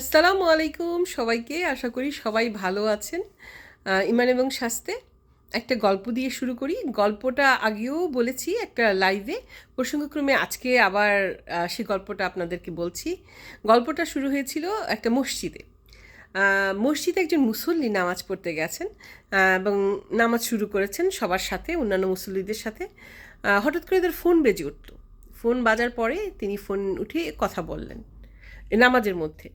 আসসালামু আলাইকুম সবাইকে। আশা করি সবাই ভালো আছেন। ইমান এবং শাস্তে একটা গল্প দিয়ে শুরু করি। গল্পটা আগেও বলেছি একটা লাইভে প্রসঙ্গক্রমে আজকে আবার সে গল্পটা আপনাদেরকে বলছি। গল্পটা শুরু হয়েছিল একটা মসজিদে। মসজিদে একজন মুসল্লি নামাজ পড়তে গেছেন এবং নামাজ শুরু করেছেন সবার সাথে, অন্যান্য মুসল্লিদের সাথে। হঠাৎ করে তার ফোন বেজে উঠল। ফোন বাজার পরে তিনি ফোন উঠে কথা বললেন। নামাজের মধ্যে।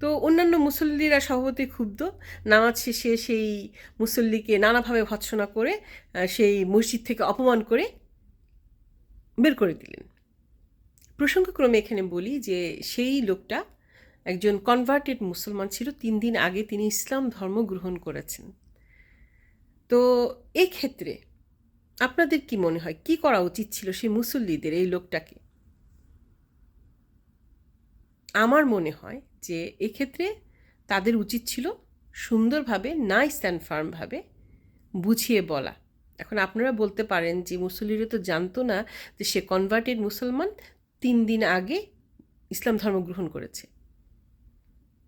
তো অন্যান্য মুসল্লিরা স্বভাবতই ক্ষুব্ধ। নামাজ শেষে সেই মুসল্লিকে নানাভাবে ভৎসনা করে সেই মসজিদ থেকে অপমান করে বের করে দিলেন। প্রসঙ্গক্রমে এখানে বলি যে, সেই লোকটা একজন কনভার্টেড মুসলমান ছিল। তিন দিন আগে তিনি ইসলাম ধর্ম গ্রহণ করেছেন। তো এই ক্ষেত্রে আপনাদের কি মনে হয়, কি করা উচিত ছিল সেই মুসল্লিদের, এই লোকটাকে? আমার মনে হয় যে এক্ষেত্রে তাদের উচিত ছিল সুন্দরভাবে নাইস অ্যান্ড ফার্মভাবে বুঝিয়ে বলা। এখন আপনারা বলতে পারেন যে মুসল্লিরা তো জানতো না যে সে কনভার্টেড মুসলমান তিন দিন আগে ইসলাম ধর্ম গ্রহণ করেছে।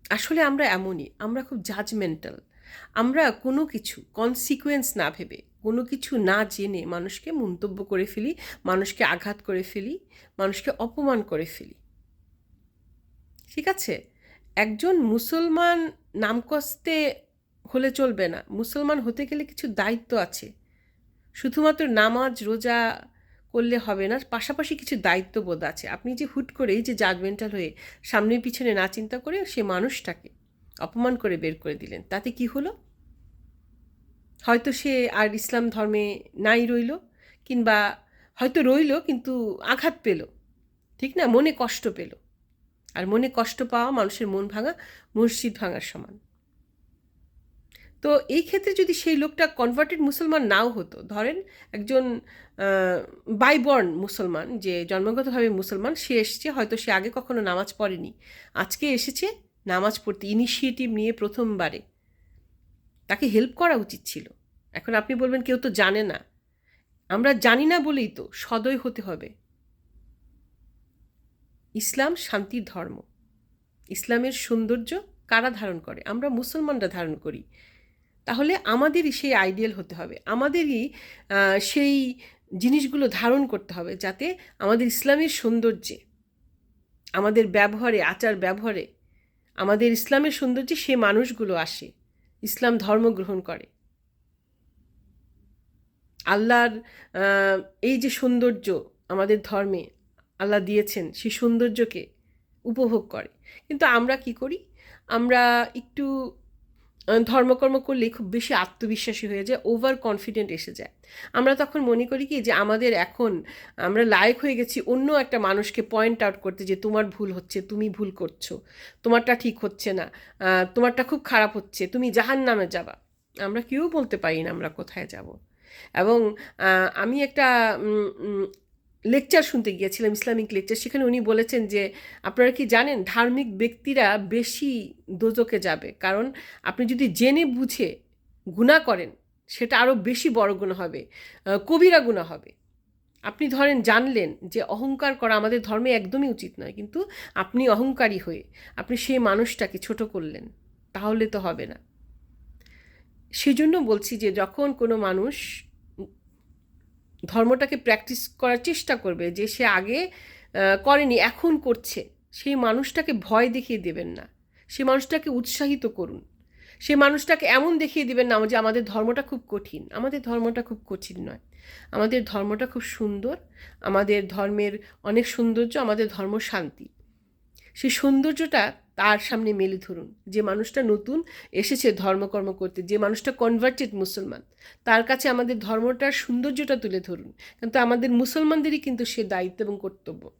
আসলে আমরা এমনই, আমরা খুব জাজমেন্টাল আমরা কোনো কিছু কনসিকুয়েন্স না ভেবে, কোনো কিছু না জেনে মানুষকে মন্তব্য করে ফেলি, মানুষকে আঘাত করে ফেলি, মানুষকে অপমান করে ফেলি। ঠিক আছে? একজন মুসলমান নাম কস্তে হলে চলবে না। মুসলমান হতে গেলে কিছু দায়িত্ব আছে। শুধুমাত্র নামাজ, রোজা করলে হবে না, পাশাপাশি কিছু দায়িত্ববোধ আছে। আপনি যে হুট করেই যে জাজমেন্টাল হয়ে সামনে পিছনে না চিন্তা করে সে মানুষটাকে অপমান করে বের করে দিলেন, তাতে কি হলো? হয়তো সে আর ইসলাম ধর্মে নাই রইল, কিংবা হয়তো রইল, কিন্তু আঘাত পেল। ঠিক না? মনে কষ্ট পেল। আর মনে কষ্ট পাওয়া মানুষের মন ভাঙা, মসজিদ ভাঙার সমান। তো এই ক্ষেত্রে যদি সেই লোকটা কনভার্টেড মুসলমান নাও হতো, ধরেন একজন বাইবর্ন মুসলমান, যে জন্মগতভাবে মুসলমান, সে এসছে, হয়তো সে আগে কখনো নামাজ পড়েনি। আজকে এসেছে, নামাজ পড়তে ইনিশিয়েটিভ নিয়ে প্রথমবারে। তাকে হেল্প করা উচিত ছিল। এখন আপনি বলবেন, কেউ তো জানে না। আমরা জানি না বলেই তো সদয় হতে হবে। ইসলাম শান্তির ধর্ম। ইসলামের সৌন্দর্য কারা ধারণ করে? আমরা মুসলমানরা ধারণ করি। তাহলে আমাদেরই সেই আইডিয়াল হতে হবে। আমাদেরই সেই জিনিসগুলো ধারণ করতে হবে যাতে আমাদের ইসলামের সৌন্দর্যে, আমাদের ব্যবহারে, আচার ব্যবহারে, আমাদের ইসলামের সৌন্দর্যে সে মানুষগুলো আসে, ইসলাম ধর্ম গ্রহণ করে। আল্লাহর এই যে সৌন্দর্য আমাদের ধর্মে আল্লাহ দিয়েছেন সেই সৌন্দর্যকে উপভোগ করে। কিন্তু আমরা কি করি? আমরা একটু ধর্মকর্ম করলে খুব বেশি আত্মবিশ্বাসী হয়ে যায় ওভার কনফিডেন্ট এসে যায়। আমরা তখন মনে করি কি যে আমাদের এখন আমরা লায়ক হয়ে গেছি অন্য একটা মানুষকে পয়েন্ট আউট করতে যে তোমার ভুল হচ্ছে, তুমি ভুল করছ, তোমারটা ঠিক হচ্ছে না তোমারটা খুব খারাপ হচ্ছে, তুমি জাহান নামে যাবা। আমরা কেউ বলতে পারি না আমরা কোথায় যাব। এবং আমি একটা লেকচার শুনতে গিয়েছিলাম, ইসলামিক লেকচার সেখানে উনি বলেছেন যে, আপনারা কি জানেন, ধার্মিক ব্যক্তিরা বেশি দোজকে যাবে। কারণ আপনি যদি জেনে বুঝে গুণা করেন, সেটা আরও বেশি বড় গুণা হবে কবিরা গুণা হবে। আপনি ধরেন জানলেন যে, অহংকার করা আমাদের ধর্মে একদমই উচিত নয়, কিন্তু আপনি অহংকারী হয়ে আপনি সেই মানুষটাকে ছোট করলেন, তাহলে তো হবে না। সেজন্য বলছি যে, যখন কোনো মানুষ ধর্মটাকে প্র্যাকটিস করার চেষ্টা করবে যে সে আগে করেনি, এখন করছে। সেই মানুষটাকে ভয় দেখিয়ে দেবেন না। সেই মানুষটাকে উৎসাহিত করুন। সেই মানুষটাকে এমন দেখিয়ে দিবেন না যে আমাদের ধর্মটা খুব কঠিন। আমাদের ধর্মটা খুব কঠিন নয়। আমাদের ধর্মটা খুব সুন্দর। আমাদের ধর্মের অনেক সৌন্দর্য, আমাদের ধর্ম শান্তি। সেই সৌন্দর্যটা তার সামনে মেলে ধরুন। যে মানুষটা নতুন এসেছে ধর্মকর্ম করতে, যে মানুষটা কনভার্টেড মুসলমান, তার কাছে আমাদের ধর্মটার সৌন্দর্যটা তুলে ধরুন। কিন্তু আমাদের মুসলমানদেরই কিন্তু সে দায়িত্ব এবং কর্তব্য।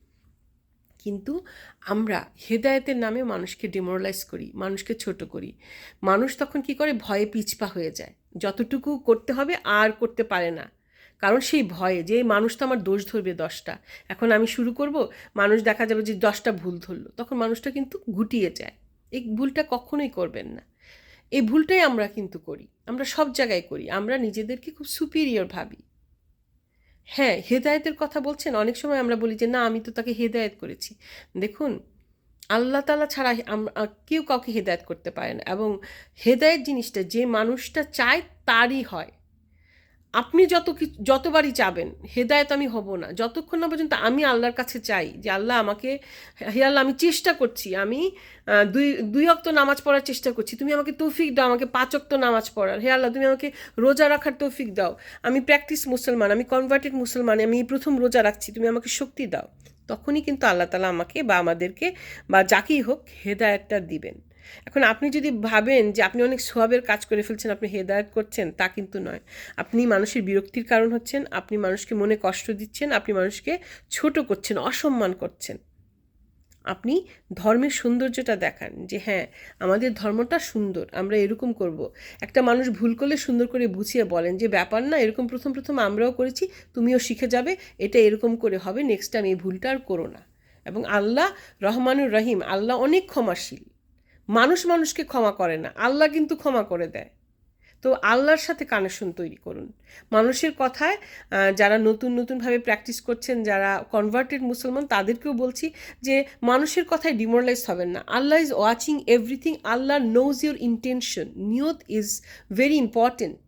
কিন্তু আমরা হেদায়েতের নামে মানুষকে ডিমোরালাইজ করি, মানুষকে ছোট করি। মানুষ তখন কি করে? ভয়ে পিছপা হয়ে যায়। যতটুকু করতে হবে আর করতে পারে না। কারণ সেই ভয়ে যে মানুষ তো আমার দোষ ধরবে দশটা। এখন আমি শুরু করব, মানুষ দেখা যাবে যে, দশটা ভুল ধরলো। তখন মানুষটা কিন্তু গুটিয়ে যায়। এই ভুলটা কখনোই করবেন না। এই ভুলটাই আমরা কিন্তু করি। আমরা সব জায়গায় করি। আমরা নিজেদেরকে খুব সুপিরিয়র ভাবি। হ্যাঁ হেদায়েতের কথা বলছেন। অনেক সময় আমরা বলি যে, না, আমি তো তাকে হেদায়েত করেছি। দেখুন, আল্লাহ তালা ছাড়া কেউ কাউকে হেদায়ত করতে পারে না। এবং হেদায়ত জিনিসটা যে মানুষটা চায়, তারই হয়। আপনি যত যতবারই চাবেন হেদায়ত আমি হব না। যতক্ষণ না পর্যন্ত আমি আল্লাহর কাছে চাই যে আল্লাহ আমাকে, হে আল্লাহ আমি চেষ্টা করছি, আমি দুই দুই অক্ত নামাজ পড়ার চেষ্টা করছি, তুমি আমাকে তৌফিক দাও, আমাকে পাঁচ অক্ত নামাজ পড়ার। হে আল্লাহ, তুমি আমাকে রোজা রাখার তৌফিক দাও। আমি প্র্যাকটিস মুসলমান, আমি কনভার্টেড মুসলমান, আমি প্রথম রোজা রাখছি, তুমি আমাকে শক্তি দাও। তখনই কিন্তু আল্লাহ তালা আমাকে বা আমাদেরকে বা যাকেই হোক হেদায়তটা দিবেন। এখন আপনি যদি ভাবেন যে আপনি অনেক সোয়াবের কাজ করে ফেলছেন, আপনি হেদায়ত করছেন, তা কিন্তু নয়। আপনি মানুষের বিরক্তির কারণ হচ্ছেন, আপনি মানুষকে মনে কষ্ট দিচ্ছেন, আপনি মানুষকে ছোট করছেন, অসম্মান করছেন। আপনি ধর্মের সৌন্দর্যটা দেখান যে হ্যাঁ আমাদের ধর্মটা সুন্দর, আমরা এরকম করব। একটা মানুষ ভুল করলে সুন্দর করে বুঝিয়ে বলেন যে ব্যাপার না, এরকম প্রথম প্রথম আমরাও করেছি, তুমিও শিখে যাবে, এটা এরকম করে হবে নেক্সট টাইম এই ভুলটা আর করো না। এবং আল্লাহ রহমানুর রহিম, আল্লাহ অনেক ক্ষমাশীল। মানুষ মানুষকে ক্ষমা করে না, আল্লাহ কিন্তু ক্ষমা করে দেয়। তো আল্লাহর সাথে কানেকশন তৈরি করুন। মানুষের কথায় যারা নতুন নতুনভাবে প্র্যাকটিস করছেন, যারা কনভার্টেড মুসলমান, তাদেরকেও বলছি যে মানুষের কথায় ডিমোরালাইজ হবেন না। Allah is watching everything Allah knows your intention নিয়ত ইজ ভেরি ইম্পর্টেন্ট